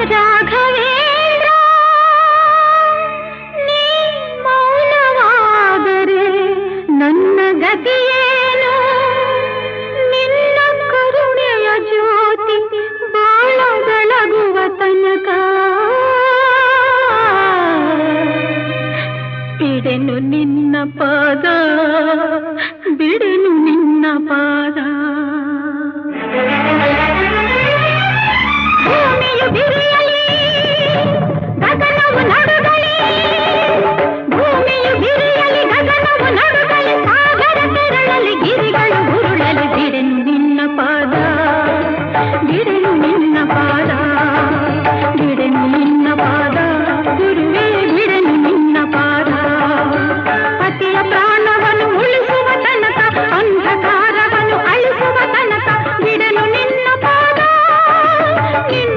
ಪದಾಖವೇಂದ್ರ ನೀ ಮೌನವಾಗರೆ ನನ್ನ ಗತಿ ಏನು? ನಿನ್ನ ಕರುಣೆಯ ಜ್ಯೋತಿ ಬಾಳಲಗುವತನಕ ನಿನ್ನ ಪಾದ, ಬಿಡೆನು ನಿನ್ನ ಪಾದ. ಕನ್ನ ಪಾದ